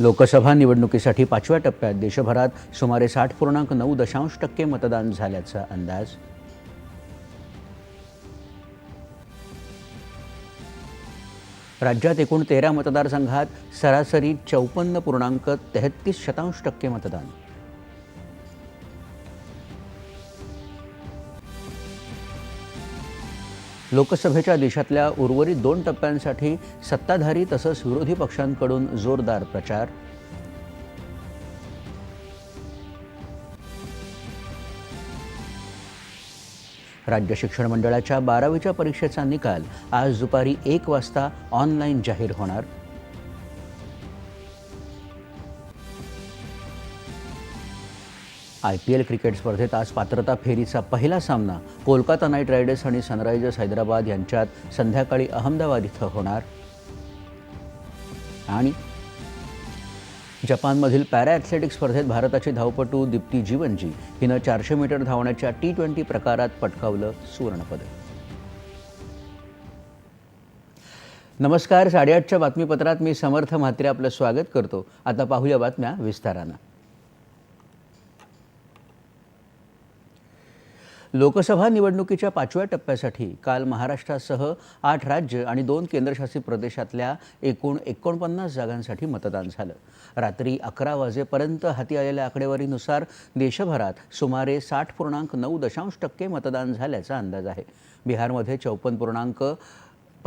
लोकसभा निवडणुकीसाठी पाचव्या टप्प्यात देशभरात सुमारे साठ पूर्णांक नऊ दशांश टक्के मतदान झाल्याचा अंदाज. राज्यात एकूण तेरा मतदारसंघात सरासरी चौपन्न पूर्णांक तेहतीस शतांश टक्के मतदान. लोकसभेच्या देशातल्या उर्वरित दोन टप्प्यांसाठी सत्ताधारी तसंच विरोधी पक्षांकडून जोरदार प्रचार. राज्य शिक्षण मंडळाच्या बारावीच्या परीक्षेचा निकाल आज दुपारी एक वाजता ऑनलाईन जाहीर होणार. आय पी एल क्रिकेट स्पर्धेत आज पात्रता फेरीचा पहिला सामना कोलकाता नाईट रायडर्स आणि सनरायझर्स हैदराबाद यांच्यात संध्याकाळी अहमदाबाद इथं होणार. आणि जपानमधील पॅरा ॲथलेटिक्स स्पर्धेत भारताची धावपटू दीप्ती जीवनजी हिनं चारशे मीटर धावण्याच्या टी ट्वेंटी प्रकारात पटकावलं सुवर्णपदक. नमस्कार साडेआठच्या बातमीपत्रात मी समर्थ म्हात्रे आपलं स्वागत करतो. आता पाहूया बातम्या विस्तारानं. लोकसभा निवडणुकीच्या पाचव्या टप्प्यासाठी काल महाराष्ट्रासह आठ राज्य आणि दोन केंद्रशासित प्रदेशातल्या एकूण एकोणपन्नास जागांसाठी मतदान झालं. रात्री अकरा वाजेपर्यंत हाती आलेल्या आकडेवारीनुसार देशभरात सुमारे साठ पूर्णांक नऊ दशांश टक्के मतदान झाल्याचा अंदाज आहे. बिहारमध्ये चौपन्न पूर्णांक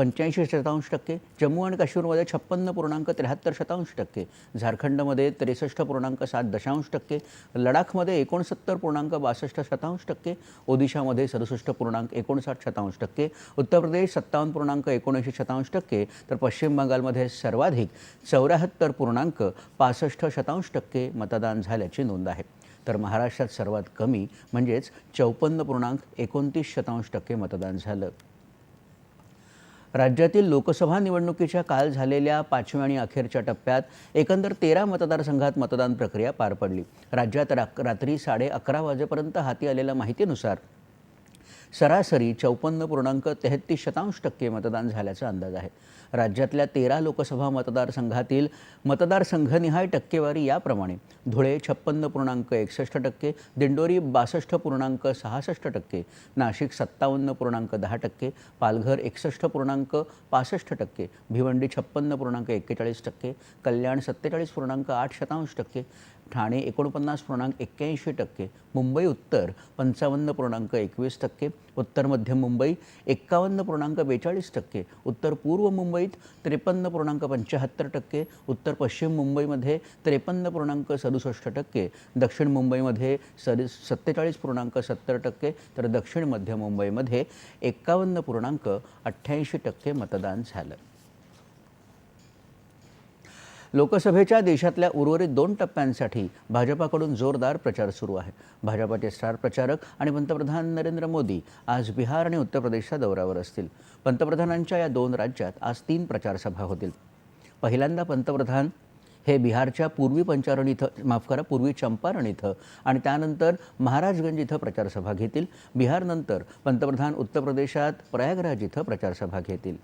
पंच्याऐंशी शतांश टक्के जम्मू आणि काश्मीरमध्ये छप्पन्न पूर्णांक त्र्याहत्तर शतांश टक्के झारखंडमध्ये त्रेसष्ट पूर्णांक सात दशांश टक्के लडाखमध्ये एकोणसत्तर पूर्णांक बासष्ट शतांश टक्के ओदिशामध्ये सदुसष्ट पूर्णांक एकोणसाठ शतांश टक्के उत्तर प्रदेश सत्तावन्न पूर्णांक एकोणऐंशी शतांश टक्के तर पश्चिम बंगालमध्ये सर्वाधिक चौऱ्याहत्तर पूर्णांक पासष्ट शतांश टक्के मतदान झाल्याची नोंद आहे. तर महाराष्ट्रात सर्वात कमी म्हणजेच चौपन्न पूर्णांक एकोणतीस शतांश टक्के मतदान झालं. राज्यातील लोकसभा निवडणुकीच्या काल झालेल्या पाचव्या आणि अखेरच्या टप्प्यात एकंदर तेरा मतदारसंघात मतदान प्रक्रिया पार पडली. राज्यात रा रात्री साडे अकरा वाजेपर्यंत हाती आलेल्या माहितीनुसार सरासरी चौपन्न पूर्णांक तेहत्तीस शतांश टक्के मतदान झाल्याचा अंदाज आहे. राज्यातल्या तेरा लोकसभा मतदारसंघातील मतदारसंघनिहाय टक्केवारी याप्रमाणे धुळे छप्पन्न पूर्णांक एकसष्ट टक्के दिंडोरी बासष्ट पूर्णांक सहासष्ट टक्के नाशिक सत्तावन्न पूर्णांक दहा टक्के पालघर एकसष्ट पूर्णांक पासष्ट टक्के भिवंडी छप्पन्न पूर्णांक एक्केचाळीस टक्के कल्याण सत्तेचाळीस पूर्णांक आठ शतांश टक्के ठाणे एकोणपन्नास पूर्णांक एक्क्याऐंशी टक्के मुंबई उत्तर पंचावन्न पूर्णांक एकवीस टक्के उत्तर मध्य मुंबई एक्कावन्न पूर्णांक बेचाळीस टक्के उत्तर पूर्व मुंबईत त्रेपन्न पूर्णांक पंच्याहत्तर टक्के उत्तर पश्चिम मुंबईमध्ये त्रेपन्न पूर्णांक सदुसष्ट टक्के दक्षिण मुंबईमध्ये सद सत्तेचाळीस पूर्णांक सत्तर टक्के तर दक्षिण मध्य मुंबईमध्ये एक्कावन्न पूर्णांक अठ्ठ्याऐंशी टक्के मतदान झालं. लोकसभेच्या देशातल्या उर्वरित दोन टप्प्यांसाठी भाजपाकडून जोरदार प्रचार सुरू आहे. भाजपाचे स्टार प्रचारक आणि पंतप्रधान नरेंद्र मोदी आज बिहार आणि उत्तर प्रदेशच्या दौऱ्यावर असतील. पंतप्रधानांच्या या दोन राज्यात आज तीन प्रचारसभा होतील. पहिल्यांदा पंतप्रधान हे बिहारच्या पूर्वी पंचारण इथं माफ करा पूर्वी चंपारण इथं आणि त्यानंतर महाराजगंज इथं प्रचारसभा घेतील. बिहारनंतर पंतप्रधान उत्तर प्रदेशात प्रयागराज इथं प्रचारसभा घेतील.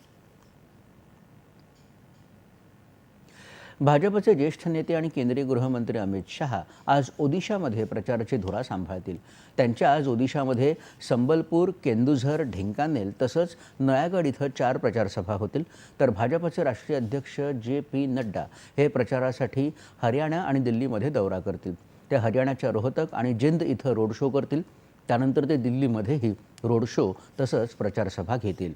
भाजपचे ज्येष्ठ नेते आणि केंद्रीय गृहमंत्री अमित शहा आज ओदिशामध्ये प्रचाराची धुरा सांभाळतील. त्यांच्या आज ओदिशामध्ये संबलपूर केंदुझर ढिंकानेल तसंच नयागड इथं चार प्रचारसभा होतील. तर भाजपचे राष्ट्रीय अध्यक्ष जे पी नड्डा हे प्रचारासाठी हरियाणा आणि दिल्लीमध्ये दौरा करतील. ते हरियाणाच्या रोहतक आणि जिंद इथं रोड शो करतील. त्यानंतर ते दिल्लीमध्येही रोड शो तसंच प्रचारसभा घेतील.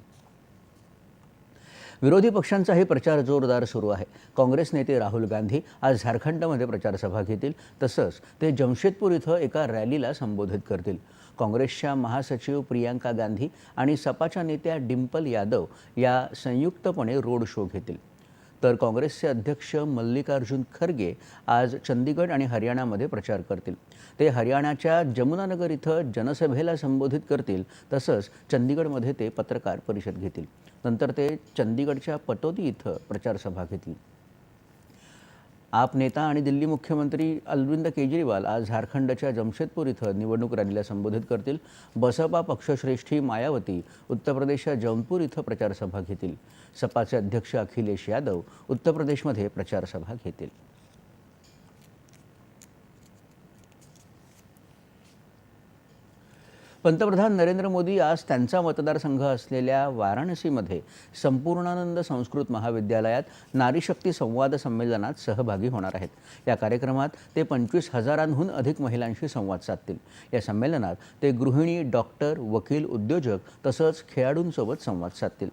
विरोधी पक्षांचाही प्रचार जोरदार सुरू आहे. काँग्रेस नेते राहुल गांधी आज झारखंडमध्ये प्रचारसभा घेतील. तसंच ते जमशेदपूर इथं एका रॅलीला संबोधित करतील. काँग्रेसच्या महासचिव प्रियांका गांधी आणि सपाच्या नेत्या डिंपल यादव या संयुक्तपणे रोड शो घेतील. तर काँग्रेसचे अध्यक्ष मल्लिकार्जुन खरगे आज चंदीगड आणि हरियाणामध्ये प्रचार करतील. ते हरियाणाच्या जमुनानगर इथं जनसभेला संबोधित करतील तसंच चंदीगडमध्ये ते पत्रकार परिषद घेतील. नंतर ते चंदीगडच्या पटोदी इथं प्रचारसभा घेतील. आप नेता आणि दिल्ली मुख्यमंत्री अरविंद केजरीवाल आज झारखंडच्या जमशेदपूर इथं निवडणूक रॅलीला संबोधित करतील. बसपा पक्षश्रेष्ठी मायावती उत्तर प्रदेशच्या जौनपूर इथं प्रचारसभा घेतील. सपाचे अध्यक्ष अखिलेश यादव उत्तर प्रदेशमध्ये प्रचारसभा घेतील. पंतप्रधान नरेंद्र मोदी आज त्यांचा मतदारसंघ असलेल्या वाराणसीमध्ये संपूर्णानंद संस्कृत महाविद्यालयात नारीशक्ती संवाद संमेलनात सहभागी होणार आहेत. या कार्यक्रमात ते पंचवीस हजारांहून अधिक महिलांशी संवाद साधतील. या संमेलनात ते गृहिणी डॉक्टर वकील उद्योजक तसंच खेळाडूंसोबत संवाद साधतील.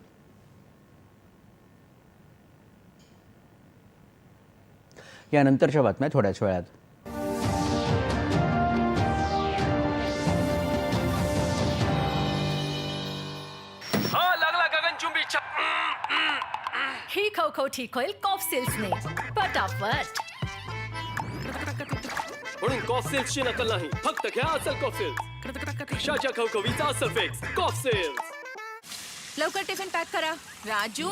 यानंतरच्या बातम्या थोड्याच वेळात. ही खवखवठी होईल कॉफ सिल्सने पटापट. म्हणून कॉफ सिल्सची नकल नाही. फक्त घ्या असेल कॉफ सिल्स कशाच्या खवखवीचा असेल फिक्स कॉफ सिल्स लवकर टिफिन पॅक करा. राजू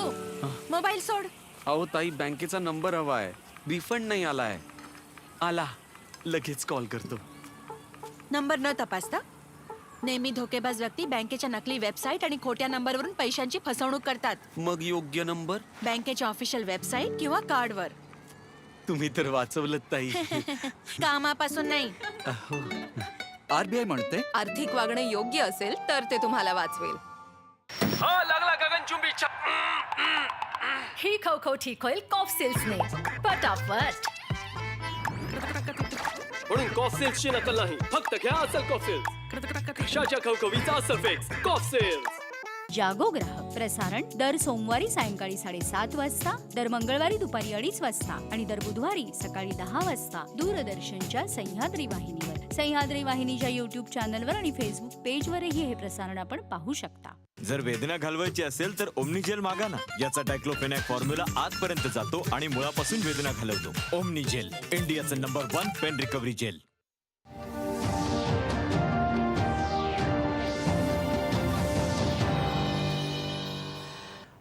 मोबाईल सोड. अहो ताई बँकेचा नंबर हवा आहे. रिफंड नाही आलाय. आला. लगेच कॉल करतो. नंबर न तपासता नेहमी धोकेबाज व्यक्ती बँकेच्या नकली वेबसाईट आणि खोट्या नंबरवरून पैशांची फसवणूक करतात. मग योग्य नंबर? बँकेच्या ऑफिशियल वेबसाईट किंवा कार्डवर तुम्ही तर वाचवलं ताई. कामापासून नाही. आरबीआय म्हणते. आर्थिक वागणे योग्य असेल तर ते तुम्हाला वाचवेल. हा लागला गगनचुंबी छप ही खवखवठी होईल कॉफ सिल्सने पटापट. म्हणून कॉफ सेल्सची नकल नाही. फक्त घ्या असेल कॉफ सेल्स कशाच्या खवखवीचा असेल फिक्स कॉफ सेल्स जागो ग्राहक. प्रसारण दर सोमवारी सायंकाळी साडेसात वाजता दर मंगळवारी दुपारी अडीच वाजता आणि दर बुधवारी सकाळी दहा वाजता. दूरदर्शनच्या सह्याद्री वाहिनीवर. सह्याद्री वाहिनीच्या युट्यूब चॅनलवर आणि फेसबुक पेजवरही हे प्रसारण आपण पाहू शकता. जर वेदना घालवायची असेल तर ओमनिजेल मागा ना. याचा डायक्लोफेनॅक फॉर्म्युला आतपर्यंत जातो आणि मुळापासून वेदना घालवतो. ओमनिजेल इंडियाचं number one pain recovery gel.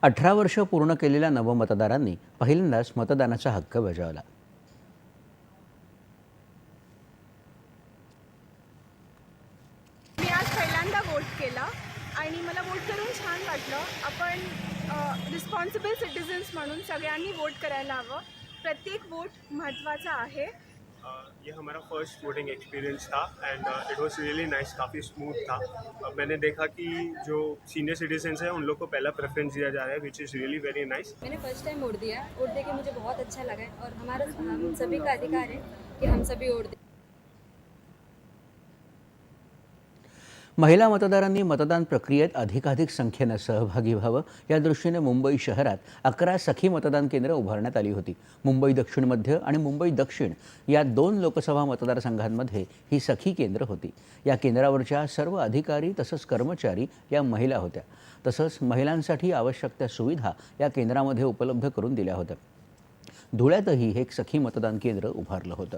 अठरा वर्ष पूर्ण केलेल्या नवमतदारांनी पहिल्यांदाच मतदानाचा हक्क बजावला. म्हणून सगळ्यांनी वोट करायला हवं. प्रत्येक वोट महत्त्वाचा आहे. Uh, ये हमारा फ़र्स्ट वोटिंग एक्सपीरियंस था and it was really nice काफ़ी स्मूथ था. uh, मैंने देखा कि जो सीनियर सिटीजन्स हैं उन लोग को पहला प्रेफरेंस दिया जा रहा है which is really very nice Maine first time vote दिया वोट दे के मुझे बहुत अच्छा लगा है और हमारा हम सभी का अधिकार है कि हम सभी वोट दें। महिला मतदारांनी मतदान प्रक्रियेत अधिकाधिक संख्येनं सहभागी व्हावं. या दृष्टीने मुंबई शहरात अकरा सखी मतदान केंद्र उभारण्यात आली होती. मुंबई दक्षिण मध्य आणि मुंबई दक्षिण या दोन लोकसभा मतदारसंघांमध्ये ही सखी केंद्र होती. या केंद्रावरच्या सर्व अधिकारी तसंच कर्मचारी या महिला होत्या. तसंच महिलांसाठी आवश्यक त्या सुविधा या केंद्रामध्ये उपलब्ध करून दिल्या होत्या. धुळ्यातही हे एक सखी मतदान केंद्र उभारलं होतं.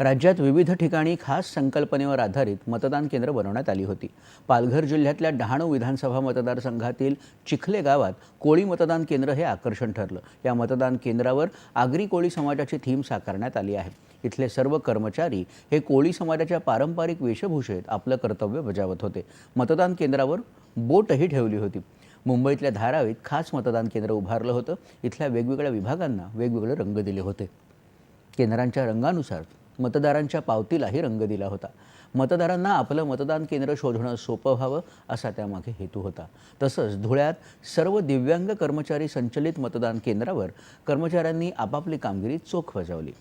राज्यात विविध ठिकाणी खास संकल्पनेवर आधारित मतदान केंद्र बनवण्यात आली होती. पालघर जिल्ह्यातल्या डहाणू विधानसभा मतदारसंघातील चिखले गावात कोळी मतदान केंद्र हे आकर्षण ठरलं. या मतदान केंद्रावर आगरी कोळी समाजाची थीम साकारण्यात आली आहे. इथले सर्व कर्मचारी हे कोळी समाजाच्या पारंपरिक वेशभूषेत आपलं कर्तव्य बजावत होते. मतदान केंद्रावर बोटही ठेवली होती. मुंबईतल्या धारावीत खास मतदान केंद्र उभारलं होतं. इथल्या वेगवेगळ्या विभागांना वेगवेगळे रंग दिले होते. केंद्रांच्या रंगानुसार मतदारांच्या पावतीलाही रंग दिला होता. मतदारांना आपलं मतदान केंद्र शोधणं सोपं व्हावं असा त्यामागे हेतू होता. तसंच धुळ्यात सर्व दिव्यांग कर्मचारी संचलित मतदान केंद्रावर कर्मचाऱ्यांनी आपापली कामगिरी चोख बजावली.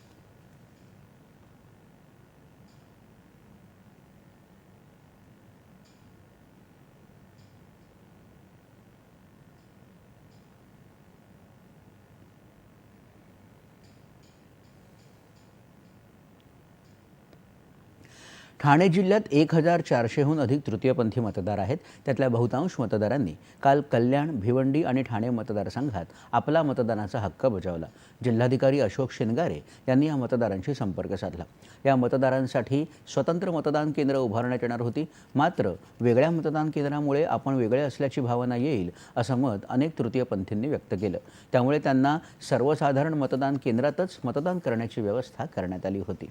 ठाणे जिल्ह्यात एक हजार चारशेहून अधिक तृतीयपंथी मतदार आहेत. त्यातल्या बहुतांश मतदारांनी काल कल्याण भिवंडी आणि ठाणे मतदारसंघात आपला मतदानाचा हक्क बजावला. जिल्हाधिकारी अशोक शिनगारे यांनी या मतदारांशी संपर्क साधला. या मतदारांसाठी स्वतंत्र मतदान केंद्र उभारण्यात येणार होती. मात्र वेगळ्या मतदान केंद्रामुळे आपण वेगळे असल्याची भावना येईल असं मत अनेक तृतीयपंथींनी व्यक्त केलं. त्यामुळे त्यांना सर्वसाधारण मतदान केंद्रातच मतदान करण्याची व्यवस्था करण्यात आली होती.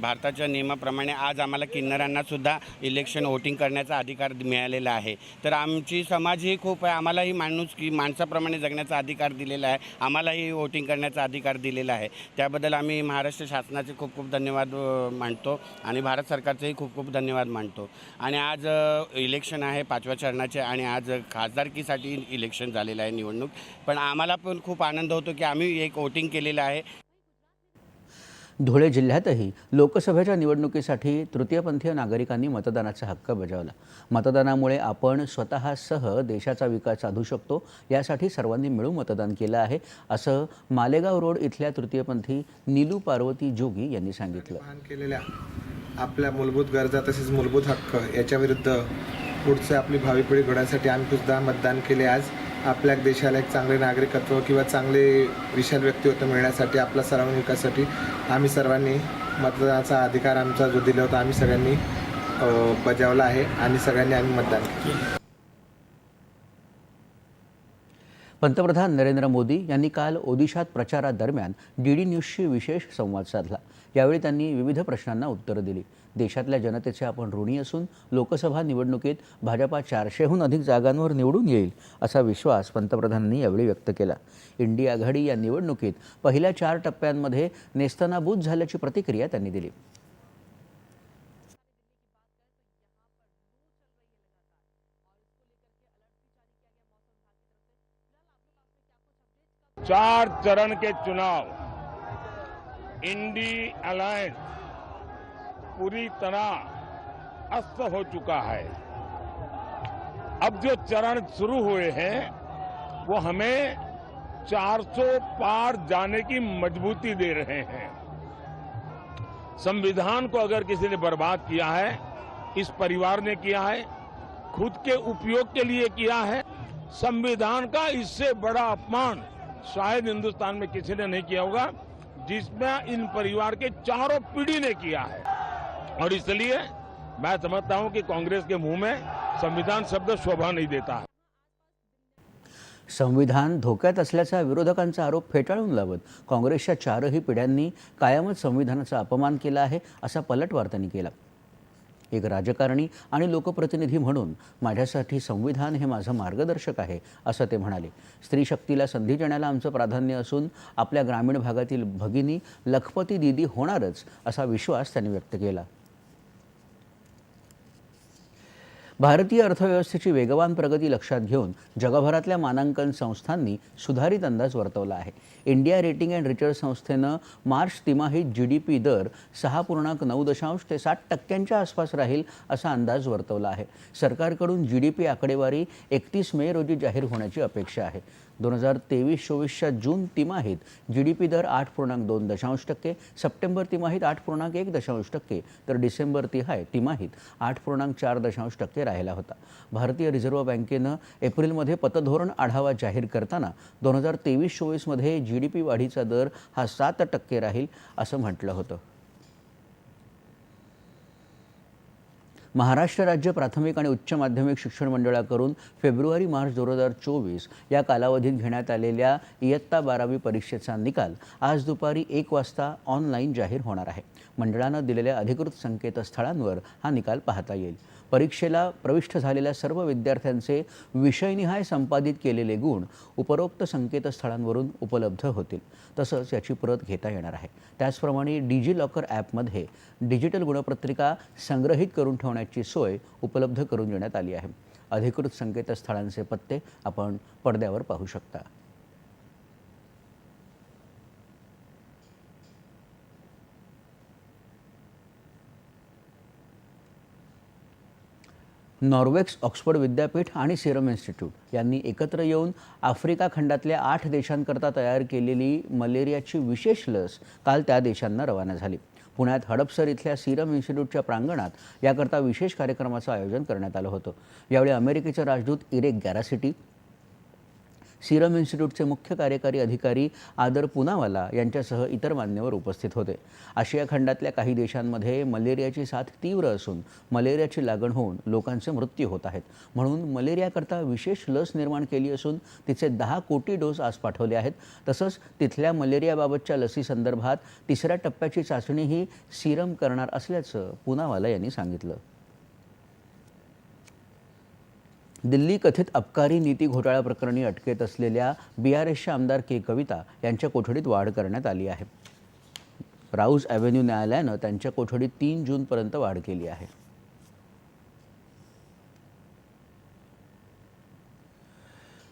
भारताच्या नियमाप्रमाणे आज आम्हाला किन्नरांनासुद्धा इलेक्शन वोटिंग करण्याचा अधिकार मिळालेला आहे. तर आमची समाज ही खूप आहे आम्हालाही माणूस की माणसाप्रमाणे जगण्याचा अधिकार दिलेला आहे आम्हालाही वोटिंग करण्याचा अधिकार दिलेला आहे. त्याबद्दल आम्ही महाराष्ट्र शासनाचे खूप खूप धन्यवाद मांडतो मानतो आणि भारत सरकारचेही खूप खूप धन्यवाद मानतो. आणि आज इलेक्शन आहे पाचव्या चरणाचे आणि आज खासदारकीसाठी इलेक्शन झालेलं आहे निवडणूक. पण आम्हाला पण खूप आनंद होतो की आम्ही एक वोटिंग केलेलं आहे. धुळे जिल्ह्यातही लोकसभेच्या निवडणुकीसाठी तृतीयपंथीय नागरिकांनी मतदानाचा हक्क बजावला. मतदानामुळे आपण स्वतःसह देशाचा विकास साधू शकतो यासाठी सर्वांनी मिळून मतदान केलं आहे असं मालेगाव रोड इथल्या तृतीयपंथी नीलू पार्वती जोगी यांनी सांगितलं. केलेल्या आपल्या मूलभूत गरजा तसेच मूलभूत हक्क याच्याविरुद्ध पुढचे आपली भावी पिढी घडवण्यासाठी आम्ही सुद्धा मतदान केले आज. आपल्या देशाला एक चांगले नागरिकत्व किंवा चांगले विशाल व्यक्तिमत्व मिळण्यासाठी आपला सर्वांगीण विकासासाठी आम्ही सर्वांनी मतदानाचा अधिकार आमचा जो दिला होता आम्ही सगळ्यांनी बजावला आहे आणि सगळ्यांनी आम्ही मतदान केलं. पंतप्रधान नरेंद्र मोदी यांनी काल ओदिशात प्रचारादरम्यान डी डी न्यूजशी विशेष संवाद साधला. यावेळी त्यांनी विविध प्रश्नांना उत्तरं दिली. देशातल्या जनतेचे आपण ऋणी असून लोकसभा निवडणुकीत भाजपा चारशेहून अधिक जागांवर निवडून येईल असा विश्वास पंतप्रधानांनी यावेळी व्यक्त केला. इंडिया आघाडी या निवडणुकीत पहिल्या चार टप्प्यांमध्ये नेस्तनाबूत झाल्याची प्रतिक्रिया त्यांनी दिली. चार चरण के चुनाव इंडी अलायंस पूरी तरह अस्त हो चुका है। अब जो चरण शुरू हुए हैं, वो हमें 400 पार जाने की मजबूती दे रहे हैं। संविधान को अगर किसी ने बर्बाद किया है, इस परिवार ने किया है, खुद के उपयोग के लिए किया है, संविधान का इससे बड़ा अपमान शायद हिंदुस्तान में किसी ने नहीं किया होगा, जिसमें इन परिवार के चारों पीढ़ी ने किया है। और इसलिए मैं समझता हूं कि कांग्रेस के मुंह में संविधान शब्द शोभा नहीं देता। संविधान धोक्यात असल्याचा विरोधकांचा आरोप फेटाळून लावत काँग्रेसच्या चारही पिढ्यांनी कायमच संविधानाचा अपमान केला आहे असा पलटवार त्यांनी केला. एक राजकारणी आणि लोकप्रतिनिधी म्हणून माझ्यासाठी संविधान हे माझं मार्गदर्शक आहे असं ते म्हणाले. स्त्री शक्तीला संधी देण्याला आमचं प्राधान्य असून आपल्या ग्रामीण भागातील भगिनी लखपती दिदी होणारच असा विश्वास त्यांनी व्यक्त केला. भारतीय अर्थव्यवस्थेची वेगवान प्रगती लक्षात घेऊन जगभरातल्या मानांकन संस्थांनी सुधारित अंदाज वर्तवला आहे. इंडिया रेटिंग अँड रिसर्च संस्थेनं मार्च तिमाहीत जी डी पी दर सहा पूर्णांक नऊ दशांश ते सात टक्क्यांच्या आसपास राहील असा अंदाज वर्तवला आहे. सरकारकडून जी डी पी आकडेवारी एकतीस मे रोजी जाहीर होण्याची अपेक्षा आहे. दोन हजार तेवीस चोवीसच्या जून तिमाहीत जी डी पी दर आठ पूर्णांक दोन दशांश टक्के सप्टेंबर तिमाहीत आठ पूर्णांक एक दशांश टक्के तर डिसेंबर तिहाय तिमाहीत आठ पूर्णांक चार दशांश टक्के राहिला होता. भारतीय रिझर्व्ह बँकेनं एप्रिलमध्ये पतधोरण आढावा जाहीर करताना दोन हजार तेवीस चोवीसमध्ये जी डी पी वाढीचा दर हा सात टक्के राहील असं म्हटलं होतं. महाराष्ट्र राज्य प्राथमिक आणि उच्च माध्यमिक शिक्षण मंडळाकडून फेब्रुवारी मार्च दोन हजार चोवीस या कालावधीत घेण्यात आलेल्या इयत्ता बारावी परीक्षेचा निकाल आज दुपारी एक वाजता ऑनलाईन जाहीर होणार आहे. मंडळानं दिलेल्या अधिकृत संकेतस्थळांवर हा निकाल पाहता येईल. परीक्षेला प्रविष्ट झालेल्या सर्व विद्यार्थ्यांचे विषयनिहाय संपादित केलेले गुण उपरोक्त संकेतस्थळांवरून उपलब्ध होतील. तसंच याची प्रत घेता येणार आहे. त्याचप्रमाणे डिजी लॉकर ॲपमध्ये डिजिटल गुणपत्रिका संग्रहित करून ठेवण्याची सोय उपलब्ध करून देण्यात आली आहे. अधिकृत संकेतस्थळांचे पत्ते आपण पडद्यावर पाहू शकता. नॉर्वेक्स ऑक्सफर्ड विद्यापीठ आणि सिरम इन्स्टिट्यूट यांनी एकत्र येऊन आफ्रिका खंडातल्या आठ देशांकरता तयार केलेली मलेरियाची विशेष लस काल त्या देशांना रवाना झाली. पुण्यात हडपसर इथल्या सिरम इन्स्टिट्यूटच्या प्रांगणात याकरता विशेष कार्यक्रमाचं आयोजन करण्यात आलं होतं. यावेळी अमेरिकेचे राजदूत इरेक गॅरासिटी सिरम इन्स्टिट्यूटचे मुख्य कार्यकारी अधिकारी आदर पुनावाला यांच्यासह इतर मान्यवर उपस्थित होते. आशिया खंडातल्या काही देशांमध्ये मलेरियाची साथ तीव्र असून मलेरियाची लागण होऊन लोकांचे मृत्यू होत आहेत. म्हणून मलेरियाकरता विशेष लस निर्माण केली असून तिचे दहा कोटी डोस आज पाठवले आहेत. तसंच तिथल्या मलेरियाबाबतच्या लसीसंदर्भात तिसऱ्या टप्प्याची चाचणीही सिरम करणार असल्याचं पुनावाला यांनी सांगितलं. दिल्ली कथित अबकारी नीती घोटाळा प्रकरणी अटकेत असलेल्या बी आर एसच्या आमदार के. कविता यांच्या कोठडीत वाढ करण्यात आली आहे. राऊज ॲव्हेन्यू न्यायालयानं त्यांच्या कोठडीत तीन जूनपर्यंत वाढ केली आहे.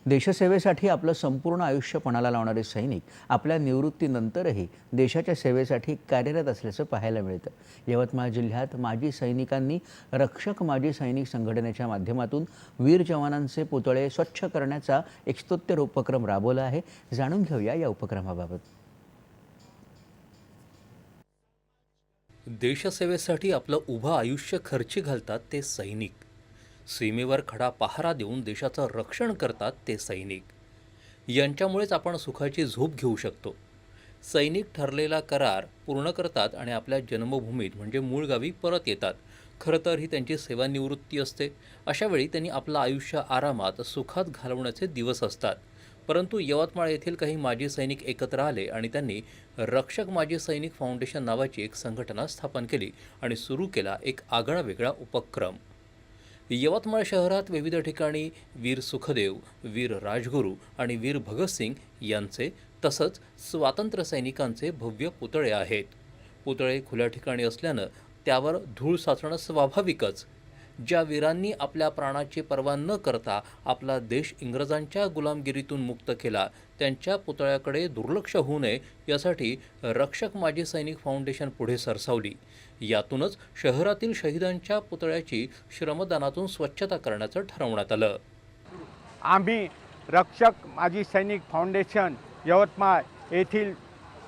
देशसेवेसाठी आपलं संपूर्ण आयुष्य पणाला लावणारे सैनिक आपल्या निवृत्तीनंतरही देशाच्या सेवेसाठी कार्यरत असल्याचं पाहायला मिळतं. यवतमाळ जिल्ह्यात माजी सैनिकांनी रक्षक माजी सैनिक संघटनेच्या माध्यमातून वीर जवानांचे पुतळे स्वच्छ करण्याचा एक स्तोत्तर उपक्रम राबवला आहे. जाणून घेऊया या उपक्रमाबाबत. देशसेवेसाठी आपलं उभं आयुष्य खर्ची घालतात ते सैनिक. सीमेवर खडा पहारा देऊन देशाचं रक्षण करतात ते सैनिक. यांच्यामुळेच आपण सुखाची झोप घेऊ शकतो. सैनिक ठरलेला करार पूर्ण करतात आणि आपल्या जन्मभूमीत म्हणजे मूळ गावी परत येतात. खरं तर ही त्यांची सेवानिवृत्ती असते. अशावेळी त्यांनी आपलं आयुष्य आरामात सुखात घालवण्याचे दिवस असतात. परंतु यवतमाळ येथील काही माजी सैनिक एकत्र आले आणि त्यांनी रक्षक माजी सैनिक फाउंडेशन नावाची एक संघटना स्थापन केली आणि सुरू केला एक आगळा वेगळा उपक्रम. यवतमाळ शहरात विविध ठिकाणी वीर सुखदेव वीर राजगुरू आणि वीर भगतसिंग यांचे तसंच स्वातंत्र्य सैनिकांचे भव्य पुतळे आहेत. पुतळे खुल्या ठिकाणी असल्यानं त्यावर धूळ साचणं स्वाभाविकच. ज्या वीरांनी आपल्या प्राणाची पर्वा न करता आपला देश इंग्रजांच्या गुलामगिरीतून मुक्त केला त्यांच्या पुतळ्याकडे दुर्लक्ष होऊ नये यासाठी रक्षक माजी सैनिक फाउंडेशन पुढे सरसावली. यातूनच शहरातील शहीदांच्या पुतळ्याची श्रमदानातून स्वच्छता करण्याचं ठरवण्यात आलं. आम्ही रक्षक माजी सैनिक फाउंडेशन यवतमाळ येथील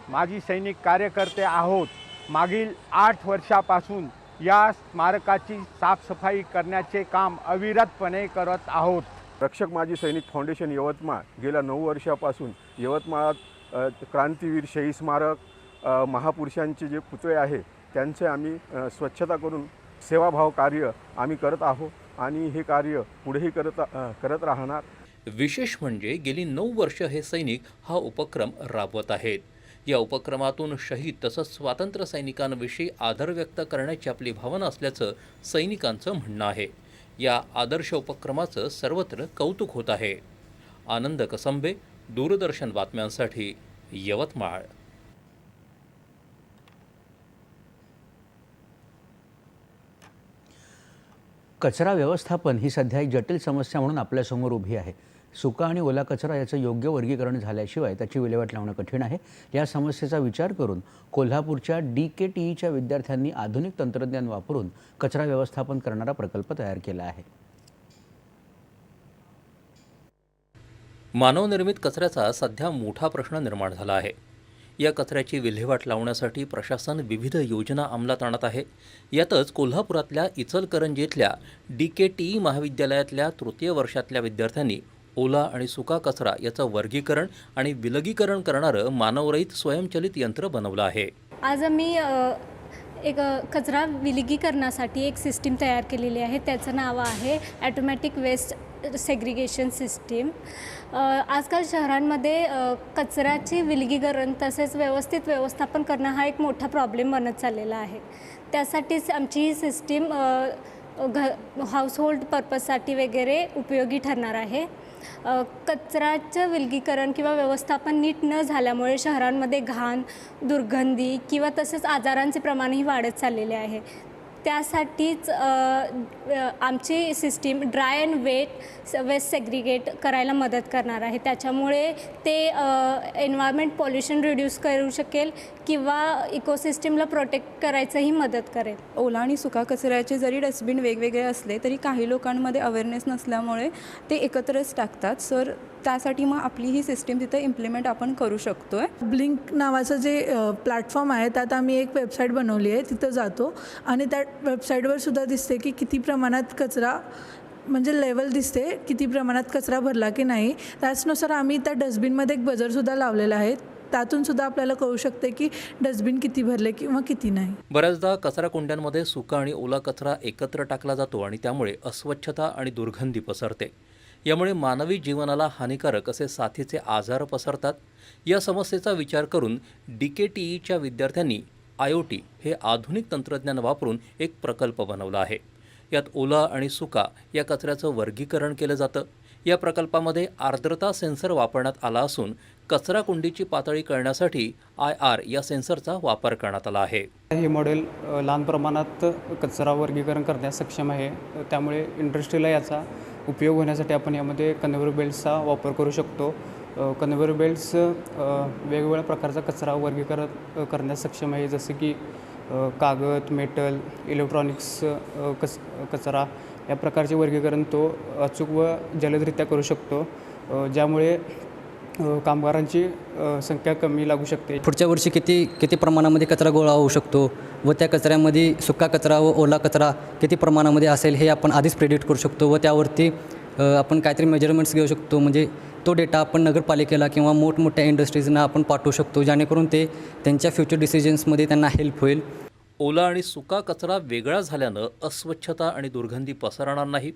माजी सैनिक कार्यकर्ते आहोत. मागील आठ वर्षापासून या स्मारकाची साफसफाई करण्याचे काम अविरतपणे करत आहोत. रक्षक माजी सैनिक फाउंडेशन यवतमाळ गेल्या नऊ वर्षापासून यवतमाळात क्रांतीवीर शहीद स्मारक महापुरुषांचे जे पुतळे आहे त्यांचे आम्ही स्वच्छता करून सेवाभाव कार्य आम्ही करत आहोत आणि हे कार्य पुढेही करत करत राहणार. विशेष म्हणजे गेली नऊ वर्ष हे सैनिक हा उपक्रम राबवत आहेत. या उपक्रमातून शहीद तसंच स्वातंत्र्य सैनिकांविषयी आदर व्यक्त करण्याची आपली भावना असल्याचं सैनिकांचं म्हणणं आहे. या आदर्श उपक्रमाचं सर्वत्र कौतुक होत आहे. आनंद कसंबे दूरदर्शन बातम्यांसाठी यवतमाळ. कचरा व्यवस्थापन ही सध्या एक जटिल समस्या म्हणून आपल्यासमोर उभी आहे. सुका आणि ओला कचरा याचं योग्य वर्गीकरण झाल्याशिवाय त्याची विल्हेवाट लावणं कठीण आहे. या समस्येचा विचार करून कोल्हापूरच्या डी के टी ईच्या विद्यार्थ्यांनी आधुनिक तंत्रज्ञान वापरून कचरा व्यवस्थापन करणारा प्रकल्प तयार केला आहे. मानवनिर्मित कचऱ्याचा सध्या मोठा प्रश्न निर्माण झाला आहे. या कचऱ्याची विल्हेवाट लावण्यासाठी प्रशासन विविध योजना अंमलात आणत आहे. यातच कोल्हापुरातल्या इचलकरंजीतल्या डी के टी ई महाविद्यालयातल्या तृतीय वर्षातल्या विद्यार्थ्यांनी ओला आणि सुका कचरा याचं वर्गीकरण आणि विलगीकरण करणारं मानवरहित स्वयंचलित यंत्र बनवलं आहे. आज आम्ही एक कचरा विलगीकरणासाठी एक सिस्टीम तयार केलेली आहे. त्याचं नाव आहे ॲटोमॅटिक वेस्ट सेग्रिगेशन सिस्टीम आजकाल शहरांमध्ये कचऱ्याचे विलगीकरण तसेच व्यवस्थित व्यवस्थापन करणं हा एक मोठा प्रॉब्लेम बनत चाललेला आहे. त्यासाठीच आमची ही सिस्टीम घ हाऊसहोल्ड पर्पजसाठी वगैरे उपयोगी ठरणार आहे. कचऱ्याचं विलगीकरण किंवा व्यवस्थापन नीट न झाल्यामुळे शहरांमध्ये घाण दुर्गंधी किंवा तसेच आजारांचे प्रमाणही वाढत चाललेले आहे. त्यासाठीच आमची system dry and wet waste segregate करायला मदत करणार आहे. त्याच्यामुळे ते एन्व्हायरमेंट पॉल्युशन रिड्यूस करू शकेल किंवा इकोसिस्टीमला प्रोटेक्ट करायचंही मदत करेल. ओला आणि सुका कचऱ्याचे जरी डस्टबिन वेगवेगळे असले तरी काही लोकांमध्ये अवेअरनेस नसल्यामुळे ते एकत्रच टाकतात. सर त्यासाठी मग आपली ही सिस्टीम तिथे इम्प्लिमेंट आपण करू शकतो आहे ब्लिंक नावाचं जे प्लॅटफॉर्म आहे त्यात आम्ही एक वेबसाईट बनवली आहे तिथं जातो. आणि त्या वेबसाईटवर सुद्धा दिसते की किती प्रमाणात कचरा म्हणजे लेवल दिसते किती प्रमाणात कचरा भरला की नाही. त्याचनुसार आम्ही त्या डस्टबिनमध्ये एक बजरसुद्धा लावलेला आहे. त्यातून सुद्धा आपल्याला कळू शकते की डस्टबिन किती भरले किंवा किती नाही. बऱ्याचदा कचरा कुंड्यांमध्ये सुका आणि ओला कचरा एकत्र टाकला जातो आणि त्यामुळे अस्वच्छता आणि दुर्गंधी पसरते. यामुळे मानवी जीवनाला हानिकारक असे साथीचे आजार पसरतात. या समस्येचा विचार करून डी के टी ईच्या विद्यार्थ्यांनी आय ओ टी हे आधुनिक तंत्रज्ञान वापरून एक प्रकल्प बनवला आहे. यात ओला आणि सुका या कचऱ्याचं वर्गीकरण केलं जातं. या प्रकल्पामध्ये आर्द्रता सेन्सर वापरण्यात आला असून कचरा कुंडीची पातळी कळण्यासाठी आय आर या सेन्सरचा वापर करण्यात आला आहे. हे मॉडेल लहान प्रमाणात कचरा वर्गीकरण करण्यास सक्षम आहे. त्यामुळे इंडस्ट्रीला याचा उपयोग होण्यासाठी आपण यामध्ये कन्व्हेअर बेल्ट्सचा वापर करू शकतो. कन्व्हेअर बेल्ट्स वेगवेगळ्या प्रकारचा कचरा वर्गीकरण करण्यास सक्षम आहे. जसं की कागद मेटल इलेक्ट्रॉनिक्स कच कचरा या प्रकारचे वर्गीकरण तो अचूक व जलदरित्या करू शकतो. ज्यामुळे कामगारांची संख्या कमी लागू शकते. पुढच्या वर्षी किती किती प्रमाणामध्ये कचरा गोळा होऊ शकतो व त्या कचऱ्यामध्ये सुका कचरा व ओला कचरा किती प्रमाणामध्ये असेल हे आपण आधीच प्रेडिक्ट करू शकतो व त्यावरती आपण काहीतरी मेजरमेंट्स घेऊ शकतो. म्हणजे तो डेटा आपण नगरपालिकेला किंवा मोठमोठ्या इंडस्ट्रीजना आपण पाठवू शकतो जेणेकरून ते त्यांच्या फ्युचर डिसिजन्समध्ये त्यांना हेल्प होईल. ओला आणि सुका कचरा वेगळा झाल्यानं अस्वच्छता आणि दुर्गंधी पसरणार नाही.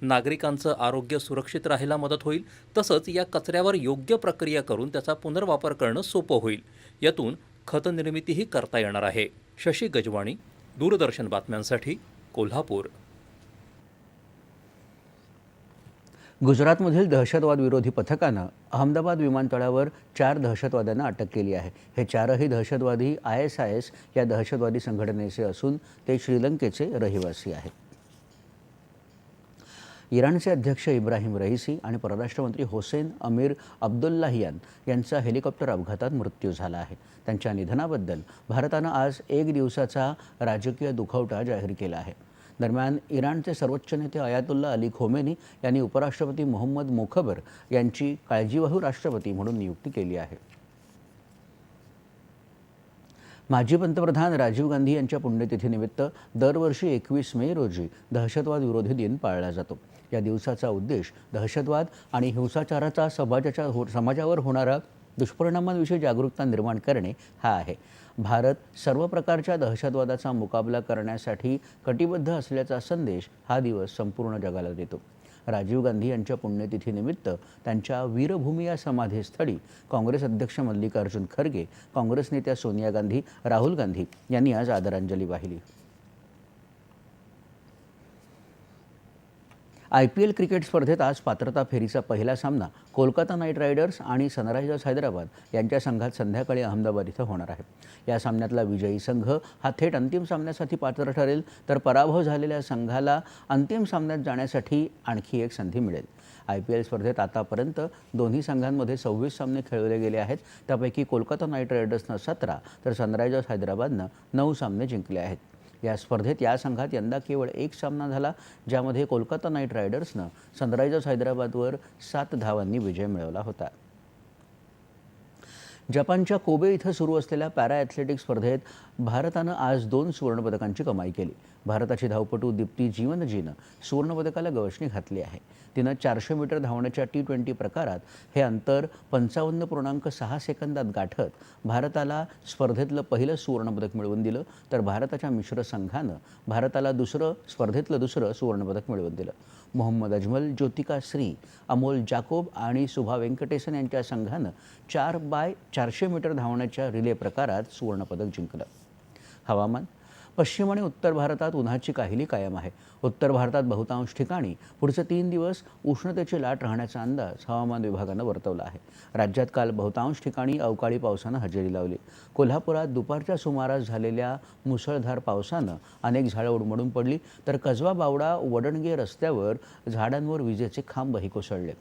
नागरिकांचं आरोग्य सुरक्षित राहायला मदत होईल तसंच या कचऱ्यावर योग्य प्रक्रिया करून त्याचा पुनर्वापर करणं सोपं होईल. यातून खतनिर्मितीही करता येणार आहे. शशी गजवाणी दूरदर्शन बातम्यांसाठी कोल्हापूर. गुजरातमधील दहशतवाद विरोधी पथकानं अहमदाबाद विमानतळावर चार दहशतवाद्यांना अटक केली आहे. हे चारही दहशतवादी आय एस आय एस या दहशतवादी संघटनेचे असून ते श्रीलंकेचे रहिवासी आहेत. इराणचे अध्यक्ष इब्राहिम रईसी आणि परराष्ट्रमंत्री होसेन अमीर अब्दुल्लाहियान यांचा हेलिकॉप्टर अपघातात मृत्यू झाला आहे. त्यांच्या निधनाबद्दल भारतानं आज एक दिवसाचा राजकीय दुखवटा जाहीर केला आहे. दरम्यान इराणचे सर्वोच्च नेते अयातुल्ला अली खोमेनी यांनी उपराष्ट्रपती मोहम्मद मोखबर यांची काळजीवाहू राष्ट्रपती म्हणून नियुक्ती केली आहे. माजी पंतप्रधान राजीव गांधी यांच्या पुण्यतिथीनिमित्त दरवर्षी एकवीस मे रोजी दहशतवाद विरोधी दिन पाळला जातो. या दिवसाचा उद्देश दहशतवाद आणि हिंसाचाराचा समाजाच्या हो समाजावर होणारा दुष्परिणामांविषयी जागरूकता निर्माण करणे हा आहे. भारत सर्व प्रकारच्या दहशतवादाचा मुकाबला करण्यासाठी कटिबद्ध असल्याचा संदेश हा दिवस संपूर्ण जगाला देतो. राजीव गांधी यांच्या पुण्यतिथीनिमित्त त्यांच्या वीरभूमी या समाधीस्थळी काँग्रेस अध्यक्ष मल्लिकार्जुन खरगे काँग्रेस नेत्या सोनिया गांधी राहुल गांधी यांनी आज आदरांजली वाहिली. आय पी एल क्रिकेट स्पर्धेत आज पात्रता फेरीचा पहिला सामना कोलकाता नाईट रायडर्स आणि सनरायझर्स हैदराबाद यांच्या संघात संध्याकाळी अहमदाबाद इथं होणार आहे. या सामन्यातला विजयी संघ हा थेट अंतिम सामन्यासाठी पात्र ठरेल तर पराभव झालेल्या संघाला अंतिम सामन्यात जाण्यासाठी आणखी एक संधी मिळेल. आय पी एल स्पर्धेत आतापर्यंत दोन्ही संघांमध्ये सव्वीस सामने खेळवले गेले आहेत. त्यापैकी कोलकाता नाईट रायडर्सनं सतरा तर सनरायझर्स हैदराबादनं नऊ सामने जिंकले आहेत. या स्पर्धेत या संघात यंदा केवळ एक सामना झाला ज्यामध्ये कोलकाता नाईट रायडर्सनं सनरायझर्स हैदराबादवर सात धावांनी विजय मिळवला होता. जपानच्या कोबे इथं सुरू असलेल्या पॅरा ॲथलेटिक्स स्पर्धेत भारतानं आज दोन सुवर्णपदकांची कमाई केली. भारताची धावपटू दीप्ती जीवनजीनं सुवर्णपदकाला गवसणी घातली आहे. तिनं चारशे मीटर धावण्याच्या टी ट्वेंटी प्रकारात हे अंतर पंचावन्न पूर्णांक सहा सेकंदात गाठत भारताला स्पर्धेतलं पहिलं सुवर्णपदक मिळवून दिलं. तर भारताच्या मिश्र संघानं भारताला दुसरं स्पर्धेतलं दुसरं सुवर्णपदक मिळवून दिलं. मोहम्मद अजमल ज्योतिका श्री अमोल जाकोब आणि सुभा व्यंकटेसन यांच्या संघानं चार बाय चारशे मीटर धावण्याच्या रिले प्रकारात सुवर्णपदक जिंकलं. हवामान पश्चिम आणि उत्तर भारतात उन्हाची काहिली कायम आहे. उत्तर भारतात बहुतांश ठिकाणी पुढचे तीन दिवस उष्णतेची लाट राहण्याचा अंदाज हवामान विभागानं वर्तवला आहे. राज्यात काल बहुतांश ठिकाणी अवकाळी पावसानं हजेरी लावली. कोल्हापुरात दुपारच्या सुमारास झालेल्या मुसळधार पावसानं अनेक झाडं उडमडून पडली तर कसबा बावडा वडणगे रस्त्यावर झाडांवर विजेचे खांबही कोसळले.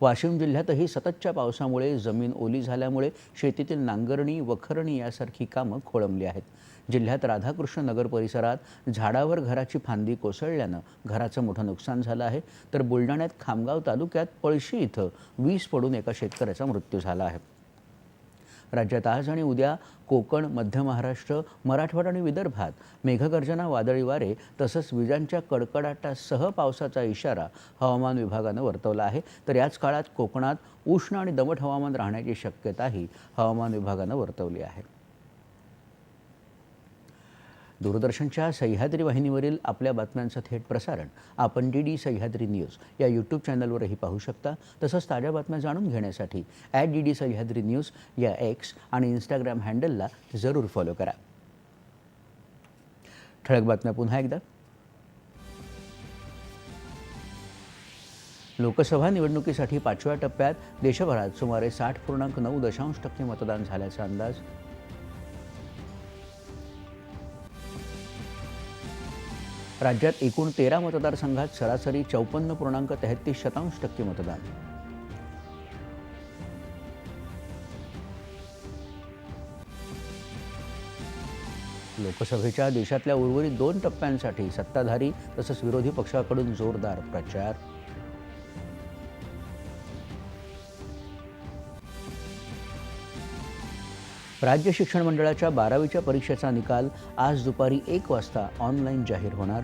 वाशिम जिल्ह्यातही सततच्या पावसामुळे जमीन ओली झाल्यामुळे शेतीतील नांगरणी वखरणी यासारखी कामं खोळंबली आहेत. जिल्ह्यात राधाकृष्ण नगर परिसरात झाडावर घराची फांदी कोसळल्यानं घराचं मोठं नुकसान झालं आहे. तर बुलढाण्यात खामगाव तालुक्यात पळशी इथं वीज पडून एका शेतकऱ्याचा मृत्यू झाला आहे. राज्यात आज आणि उद्या कोकण मध्य महाराष्ट्र मराठवाडा आणि विदर्भात मेघगर्जना वादळी वारे तसंच विजांच्या कडकडाटासह पावसाचा इशारा हवामान विभागानं वर्तवला आहे. तर याच काळात कोकणात उष्ण आणि दमट हवामान राहण्याची शक्यताही हवामान विभागानं वर्तवली आहे. दूरदर्शनच्या सह्याद्री वाहिनीवरील आपल्या बातम्यांचं थेट प्रसारण आपण डी डी सह्याद्री न्यूज या यूट्यूब चॅनलवरही पाहू शकता. तसंच ताज्या बातम्या जाणून घेण्यासाठी at D D Sahyadri news या एक्स आणि इंस्टाग्राम हँडलला जरूर फॉलो करा. ठळक बातम्या पुन्हा एकदा. लोकसभा निवडणुकीसाठी पाचव्या टप्प्यात देशभरात सुमारे साठ पूर्णांक नऊ दशांश टक्के मतदान झाल्याचा अंदाज राज्यात एकूण तेरा मतदारसंघात सरासरी चौपन्न पूर्णांक तेहतीस शतांश टक्के मतदान. लोकसभेच्या देशातल्या उर्वरित दोन टप्प्यांसाठी सत्ताधारी तसंच विरोधी पक्षाकडून जोरदार प्रचार. राज्य शिक्षण मंडळाच्या बारावीच्या परीक्षेचा निकाल आज दुपारी एक वाजता ऑनलाईन जाहीर होणार.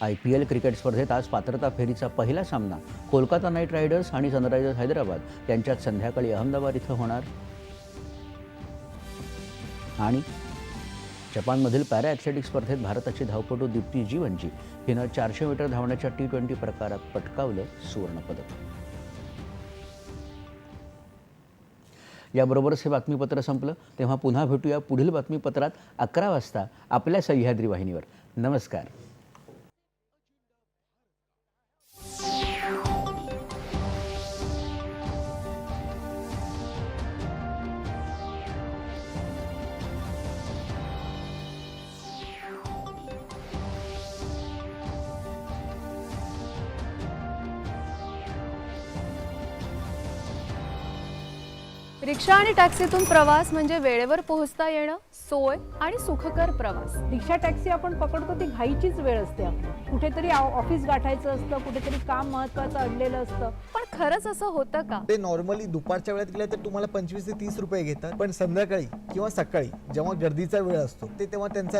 आय पी एल क्रिकेट स्पर्धेत आज पात्रता फेरीचा पहिला सामना. कोलकाता नाईट रायडर्स आणि सनरायझर्स हैदराबाद यांच्यात संध्याकाळी अहमदाबाद इथं होणार. आणि जपानमधील पॅरा ॲथलेटिक्स स्पर्धेत भारताची धावपटू दीप्ती जीवनजी हिनं चारशे मीटर धावण्याच्या टी ट्वेंटी प्रकारात पटकावलं सुवर्णपदक. याबरोबरच हे बातमीपत्र संपलं. तेव्हा पुन्हा भेटूया पुढील बातमीपत्रात अकरा वाजता आपल्या सह्याद्री वाहिनीवर. नमस्कार. रिक्षा आणि टॅक्सीतून प्रवास म्हणजे वेळेवर पोहोचता येणं सोय आणि सुखकर प्रवास. रिक्षा टॅक्सी आपण पकडतो ती घाईचीच वेळ असते आपली. कुठेतरी ऑफिस गाठायचं असतं कुठेतरी काम महत्वाचं अडलेलं असतं. पण खरंच असं होतं का? ते नॉर्मली दुपारच्या वेळेत गेले तर तुम्हाला पंचवीस ते तीस रुपये घेतात. पण संध्याकाळी किंवा सकाळी जेव्हा गर्दीचा वेळ असतो ते तेव्हा त्यांचा